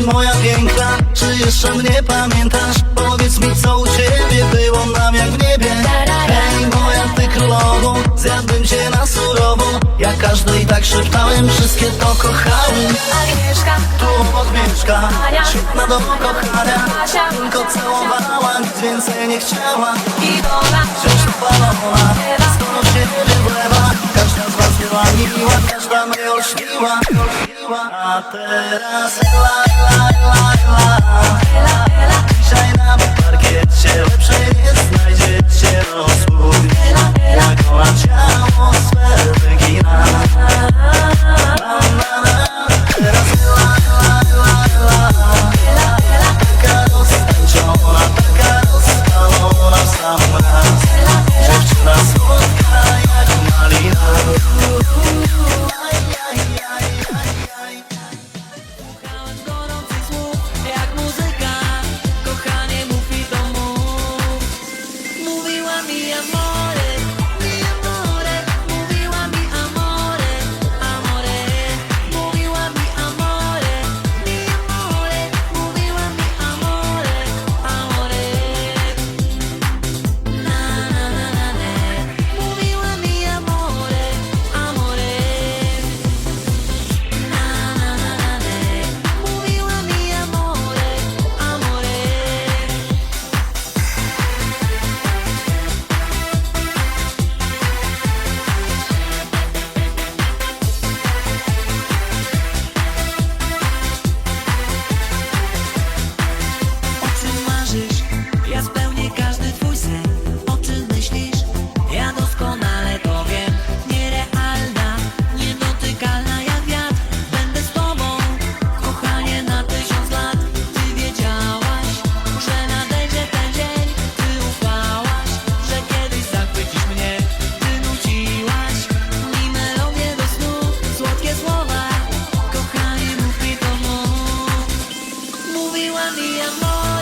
moja piękna, czy jeszcze mnie pamiętasz? Powiedz mi co u ciebie było nam jak w niebie. Hej moja ty królowo, zjadłbym cię na surowo. Ja każdej tak szeptałem, wszystkie to kochały. Agnieszka, Tu obok mieszka, świetna do kochania. Tylko całowała, nic więcej nie chciała. Iwona, Wciąż upalona, skoro siebie wlewa. Każda z was była miła, każda mnie olśniła A teraz la la you and me amor.